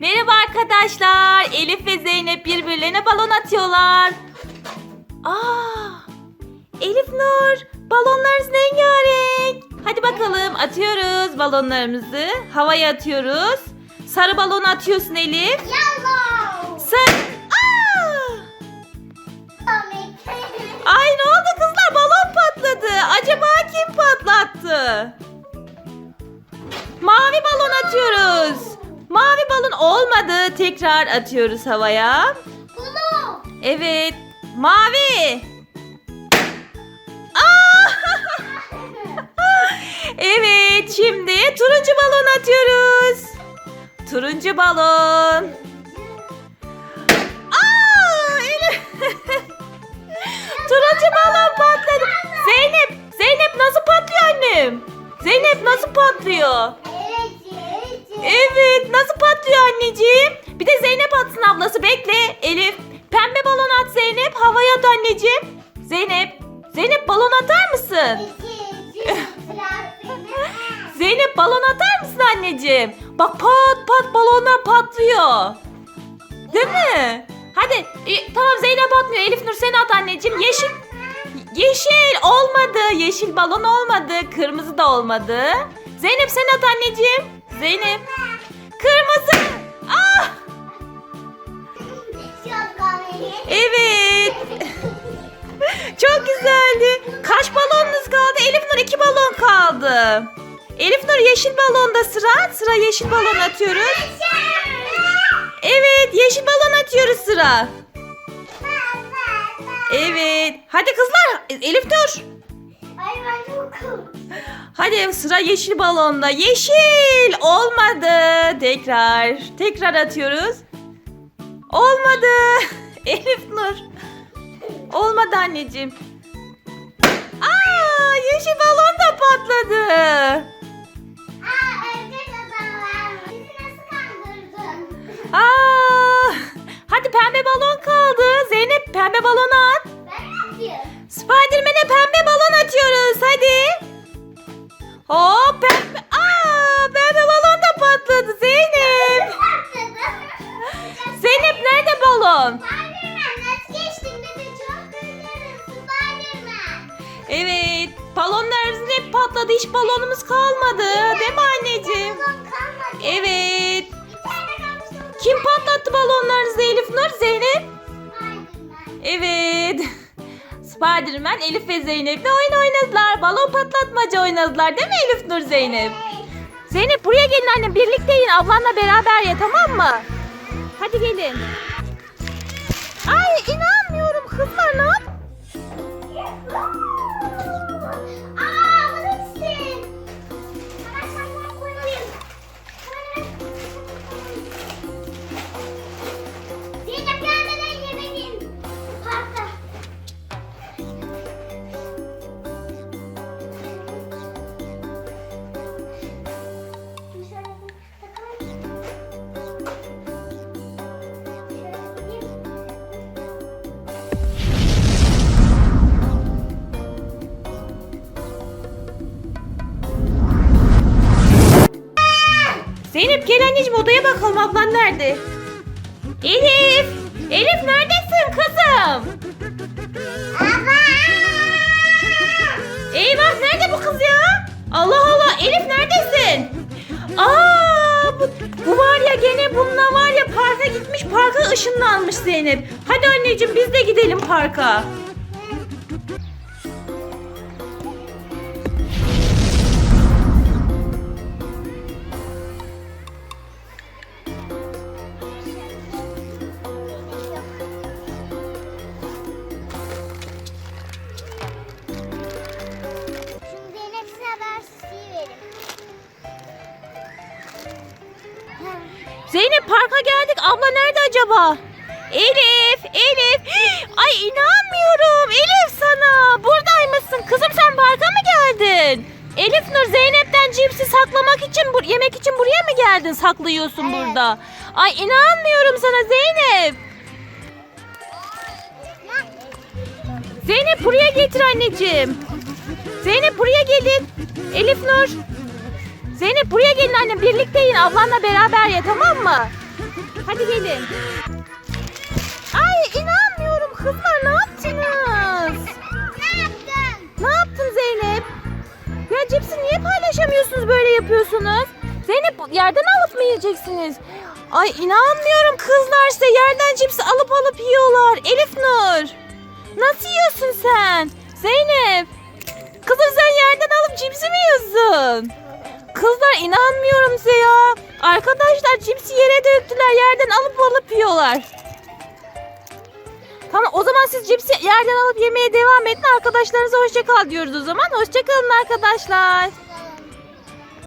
Merhaba arkadaşlar. Elif ve Zeynep birbirlerine balon atıyorlar. Aa! Elif Nur, balonlarınız rengarenk. Hadi bakalım atıyoruz balonlarımızı. Havaya atıyoruz. Sarı balon atıyorsun Elif. Yellow. Sarı. Aa! Ay ne oldu kızlar? Balon patladı. Acaba kim patlattı? Mavi balon atıyoruz. Balon olmadı. Tekrar atıyoruz havaya. Blue. Evet. Mavi. Aa! evet, şimdi turuncu balon atıyoruz. Turuncu balon. Elif. turuncu balon patladı. Zeynep, Zeynep nasıl patlıyor annem? Zeynep nasıl patlıyor? Evet, nasıl patlıyor anneciğim? Bir de Zeynep atsın ablası bekle Elif. Pembe balon at Zeynep havaya at anneciğim. Zeynep. Zeynep balon atar mısın? Zeynep balon atar mısın anneciğim? Bak pat pat balonlar patlıyor. Değil mi? Hadi e, tamam Zeynep atmıyor. Elif Nur sen at anneciğim. Yeşil Yeşil olmadı. Yeşil balon olmadı. Kırmızı da olmadı. Zeynep sen at anneciğim. Zeynep. Kırmızı. Ah! Evet. Çok güzeldi. Kaç balonunuz kaldı? Elif Nur iki balon kaldı. Elif Nur yeşil balonda sıra. Sıra yeşil balon atıyoruz. Evet yeşil balon atıyoruz sıra. Evet. Hadi kızlar. Elif Nur. Hadi sıra yeşil balonda. Yeşil olmadı. Tekrar. Tekrar atıyoruz. Olmadı. Elif Nur. Olmadı anneciğim. Aa, yeşil balon da patladı. Aa örgü adam Bizi nasıl kandırdın? Aa, hadi pembe balon kaldı. Zeynep pembe balonu Spiderman. Evet. Balonlarımızın hep patladı. Hiç balonumuz kalmadı. Değil mi anneciğim? Evet. Bir. Kim patlattı balonlarınızı Elif Nur? Zeynep. Spiderman. Evet. Spiderman Elif ve Zeynep'le oyun oynadılar. Balon patlatmaca oynadılar değil mi Elif Nur Zeynep? Zeynep buraya gelin anne birlikte yiyin ablanla beraber ye tamam mı? Hadi gelin. Ay inanmıyorum anneciğim odaya bakalım ablan nerede? Elif! Elif neredesin kızım? Eyvah nerede bu kız ya? Allah Allah Elif neredesin? Aa bu, bu var ya gene bununla var ya parka gitmiş parka ışınlanmış Zeynep. Hadi anneciğim biz de gidelim parka. Zeynep parka geldik. Abla nerede acaba? Elif, Elif. Ay inanmıyorum. Elif sana. Buradaymışsın. Kızım sen parka mı geldin? Elif Nur Zeynep'ten cipsi saklamak için, yemek için buraya mı geldin? Saklıyorsun Evet. burada. Ay inanmıyorum sana Zeynep. Zeynep buraya getir anneciğim. Zeynep buraya gelin. Elif Nur. Zeynep buraya gelin anne birlikte yiyin ablanla beraber ye tamam mı? Hadi gelin. Ay inanmıyorum kızlar ne yaptınız? Ne yaptın? Ne yaptın Zeynep? Ya cipsi niye paylaşamıyorsunuz böyle yapıyorsunuz? Zeynep yerden alıp mı yiyeceksiniz? Ay inanmıyorum kızlar size yerden cipsi alıp alıp yiyorlar. Elif Nur. Nasıl yiyorsun sen? Zeynep. Kızım sen yerden alıp cipsi mi yiyorsun? Kızlar inanmıyorum size ya. Arkadaşlar cipsi yere döktüler yerden alıp alıp yiyorlar. Tamam o zaman siz cipsi yerden alıp yemeye devam edin. Arkadaşlarınıza hoşça kal diyoruz o zaman. Hoşça kalın arkadaşlar.